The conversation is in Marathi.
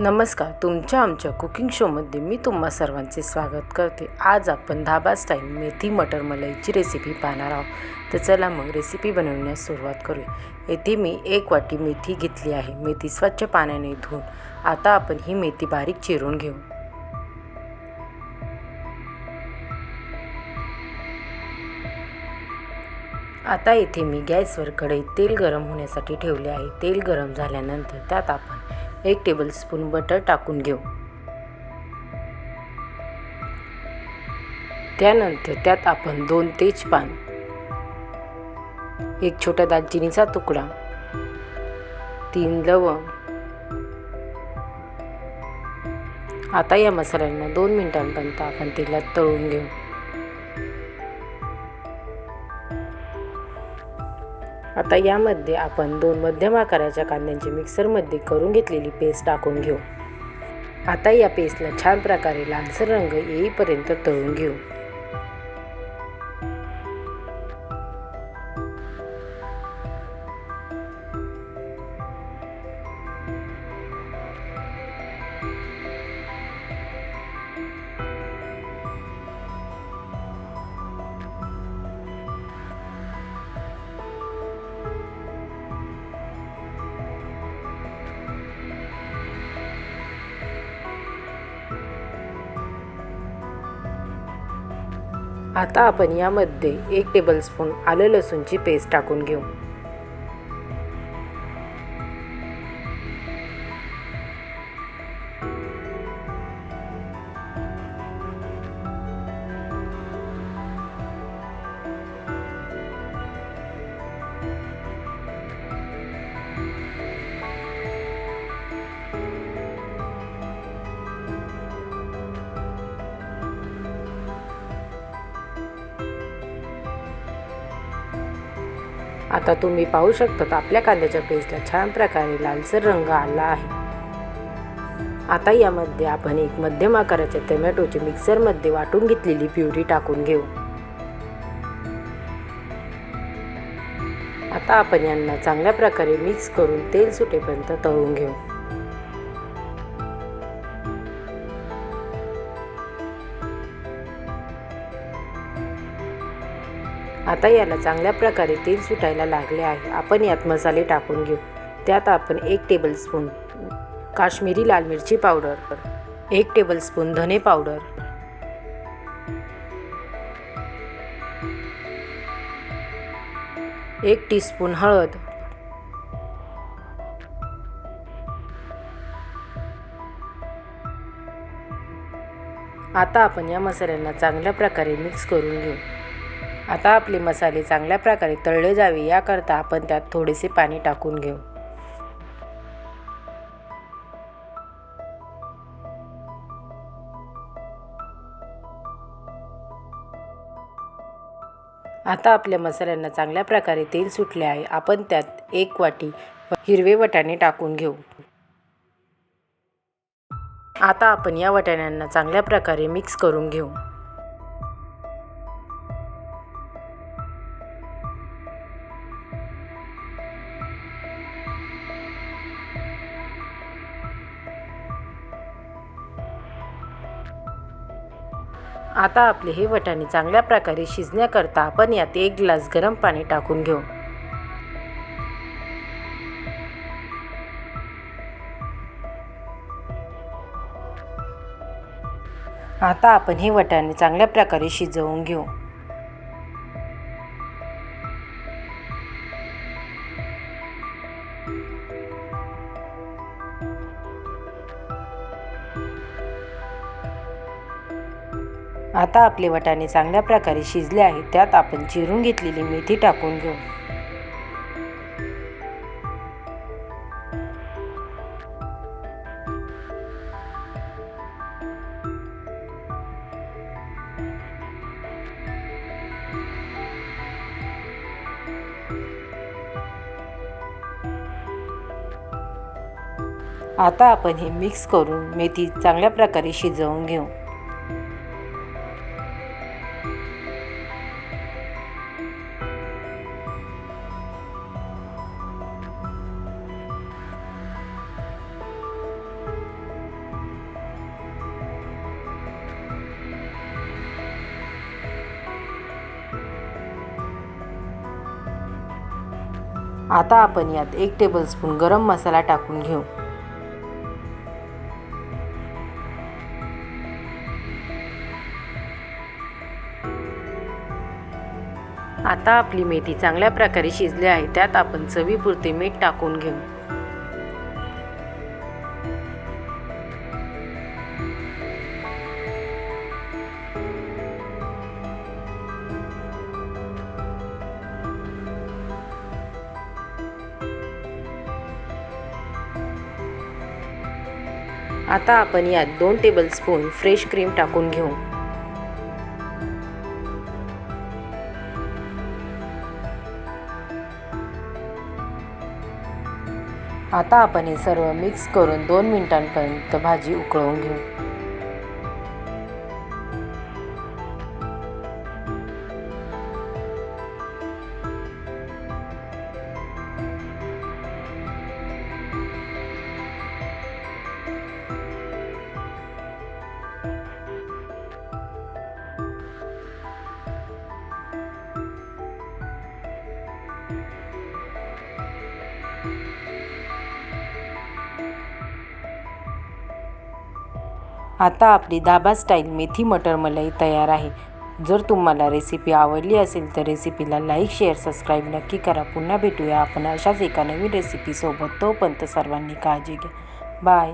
नमस्कार तुमच्या आमच्या कुकिंग शोमध्ये मी तुम्हा सर्वांचे स्वागत करते. आज आपण धाबा स्टाईल मेथी मटर मलाईची रेसिपी पाहणार आहोत. तर चला मग रेसिपी बनवण्यास सुरुवात करूया. येथे मी एक वाटी मेथी घेतली आहे. मेथी स्वच्छ पाण्याने धुवून आता आपण ही मेथी बारीक चिरून घेऊ. आता येथे मी गॅसवर कढईत तेल गरम होण्यासाठी ठेवले आहे. तेल गरम झाल्यानंतर त्यात आपण एक टेबलस्पून बटर टाकून घेऊ. त्यानंतर त्यात आपण दोन तेजपान एक छोटा दालचिनीचा तुकडा तीन लवंग आता या मसाल्यांना दोन मिनिटांपर्यंत आपण तेलात तळून घेऊ. आता यामध्ये आपण दोन मध्यम आकाराच्या कांद्यांची मिक्सरमध्ये करून घेतलेली पेस्ट टाकून घेऊ. आता या पेस्टला छान प्रकारे लालसर रंग येईपर्यंत तळून घेऊ. आता आपण यामध्ये एक टेबलस्पून आलं लसूणची पेस्ट टाकून घेऊ. आता तुम्ही पाहू शकता आपल्या कांद्याच्या पेस्टला छान प्रकारे लालसर रंग आला आहे. आता यामध्ये आपण एक मध्यम आकाराच्या टोमॅटोची मिक्सरमध्ये वाटून घेतलेली प्युरी टाकून घेऊ. आता आपण यांना चांगल्या प्रकारे मिक्स करून तेल सुटेपर्यंत तळून घेऊ. आता याला चांगल्या प्रकारे तेल सुटायला लागले आहे. आपण यात मसाले टाकून घेऊ. त्यात आपण एक टेबलस्पून काश्मीरी लाल मिरची पावडर एक टेबलस्पून धने पावडर एक टीस्पून हळद आता आपण या मसाल्यांना चांगल्या प्रकारे मिक्स करून घेऊ. आता आपले मसाले चांगल्या प्रकारे तळले जावे याकरता आपण त्यात थोडेसे पाणी टाकून घेऊ. आता आपल्या मसाल्यांना चांगल्या प्रकारे तेल सुटले आहे आपण त्यात एक वाटी हिरवे वटाणे टाकून घेऊ. आता आपण या वटाण्यांना चांगल्या प्रकारे मिक्स करून घेऊ. आता आपले हे वटाणे चांगल्या प्रकारे शिजण्याकरता आपण यात एक ग्लास गरम पाणी टाकून घेऊ. आता आपण हे वटाणे चांगल्या प्रकारे शिजवून घेऊ. आता आपले वटाणे चांगल्या प्रकारे शिजले आहेत त्यात आपण चिरून घेतलेली मेथी टाकून घेऊ. आता आपण हे मिक्स करून मेथी चांगल्या प्रकारे शिजवून घेऊ. आता आपण यात एक टेबलस्पून गरम मसाला टाकून घेऊ. आता आपली मेथी चांगल्या प्रकारे शिजली आहे त्यात आपण चवीपुरते मीठ टाकून घेऊ. आता आपण यात दोन टेबलस्पून फ्रेश क्रीम टाकून घेऊ. आता आपण हे सर्व मिक्स करून दोन मिनिटांपर्यंत भाजी उकळवून घेऊ. आता आपली दाबा स्टाईल मेथी मटर मलाई तयार आहे. जर तुम्हाला रेसिपी आवडली असेल तर रेसिपीला लाईक शेअर सबस्क्राईब नक्की करा. पुन्हा भेटूया आपण अशाच एका नवीन रेसिपीसोबत तोपर्यंत सर्वांनी काळजी घ्या. बाय